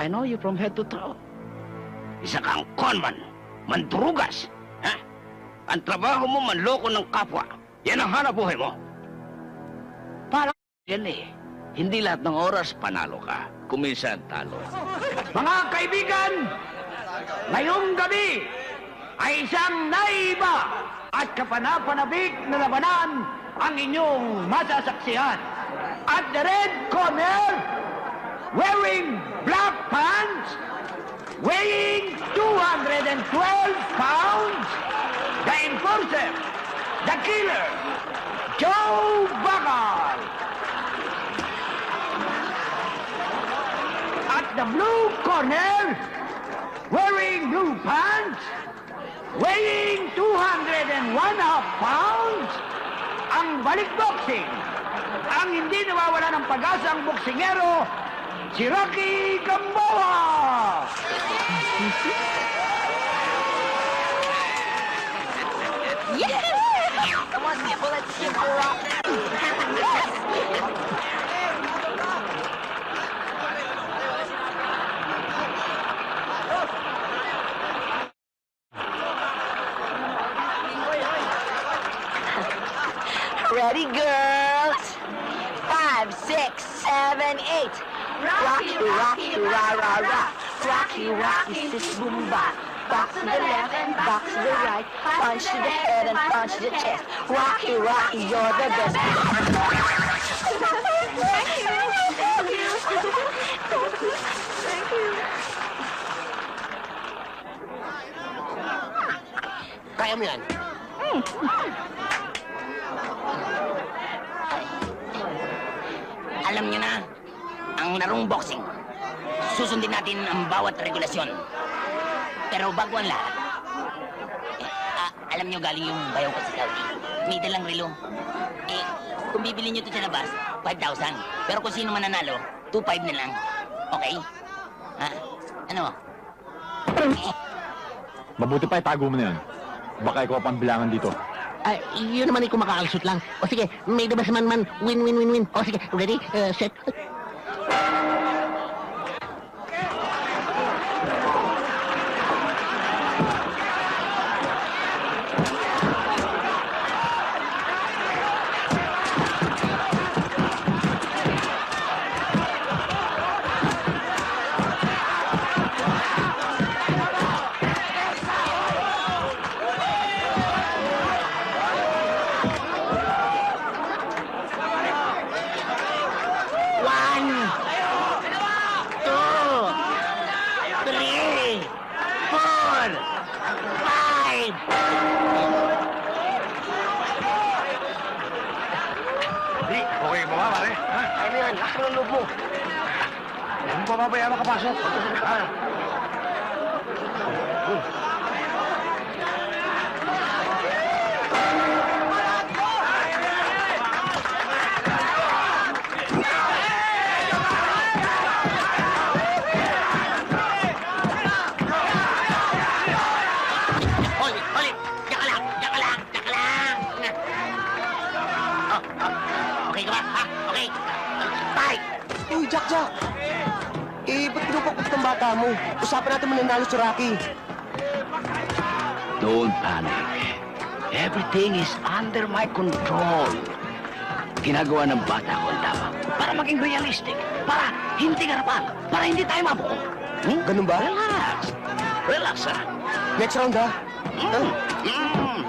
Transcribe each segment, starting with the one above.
I know you from head to toe. Isa kang conman, mandrugas. Ha? Ang trabaho mo manloko ng kapwa. Yan ang hanap buhay mo. Parang yan eh. Hindi lahat ng oras panalo ka. Kuminsan talo. Mga kaibigan, ngayong gabi ay isang naiba at kapanapanabik na labanan ang inyong masasaksihan. At the red corner, wearing black pants, weighing 212 pounds, the enforcer, the killer, Joe Bagal. At the blue corner, wearing blue pants, weighing 201 half pounds, ang balik boxing. Ang hindi nawawala ng pag-asa ang boksingero, Rocky Gamboa! Come on, let's give up. Ready, girls? Five, six, seven, eight. Rocky, rocky, ra, ra, ra. Rocky, rocky, sis, boom, ba. Box to the left and box to the right. Punch to the head and punch to the chest. Rocky, rocky, you're the best. Thank you. Thank you. Thank you. Kaya mo yan. Alam niyo na, ang larong boxing, susundin natin ang bawat regulasyon. Pero bago ang lahat, eh, ah, alam niyo galing yung bayaw ko sa Saudi. May dalang relo. Eh, kung bibili niyo ito sa labas, 5,000. Pero kung sino mananalo, 2,500 na lang. Okay? Ha? Ano? Mabuti pa itago mo na yun. Baka ikaw ang bilangan dito. Ay, yun naman ay kumakakalsot lang. O sige, may dabas man man. Win, win, win, win. O sige, ready, uh, set. Four, five. Di, okay mo ba, pare? Ha? Ano yan? Lakas ng loob mo. Huwag pa mamaya makapasok. Ha? Okay ka ba? Ha? Okay? Fight! Uy, Jack, Jack. Eh, ba't pinupakot ng bata mo? Usapan natin mananalo si Rocky. Don't panic. Everything is under my control. Ginagawa ng bata ko ang tama para maging realistic, para hindi garapan, para hindi tayo mabuko. Hmm? Ganun ba? Relax. Relax, ha? Next round, ha? Mm. Mm.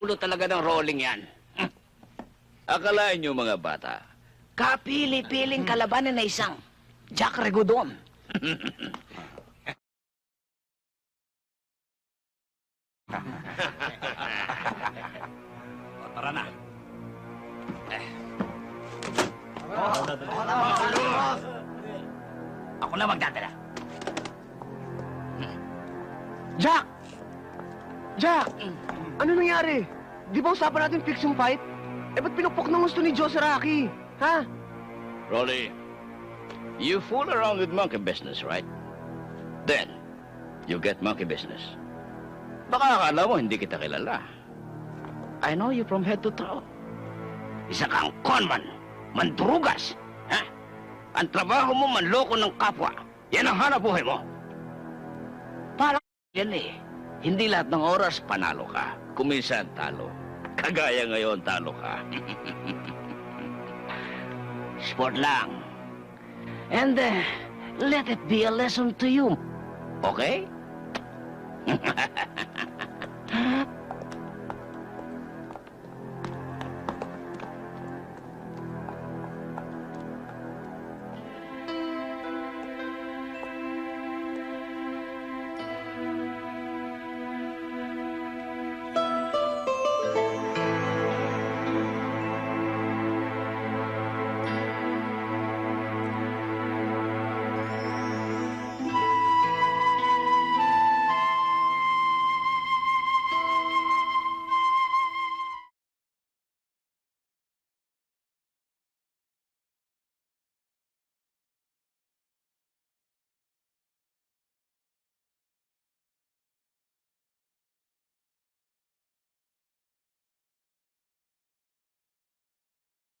Ulo talaga ng rolling yan. Akalain nyo mga bata, Kapili-piling kalabanan na isang Jack Regodon. O, oh, tara na. Eh. Ako na magdadala. Jack! Jack! Ano nangyari? Di ba usapan natin fix yung fight? Eh, ba't pinukpok ng gusto ni Joe sa Rocky? Ha? Rolly, you fool around with monkey business, right? Then, you get monkey business. Baka akala mo hindi kita kilala. I know you from head to toe. Isa kang conman, mandrugas. Ha? Ang trabaho mo manloko ng kapwa. Yan ang hanap buhay mo. Parang yan eh. Hindi lahat ng oras panalo ka. Kuminsan talo. Kagaya ngayon talo ka. Sport lang. And uh, let it be a lesson to you. Okay?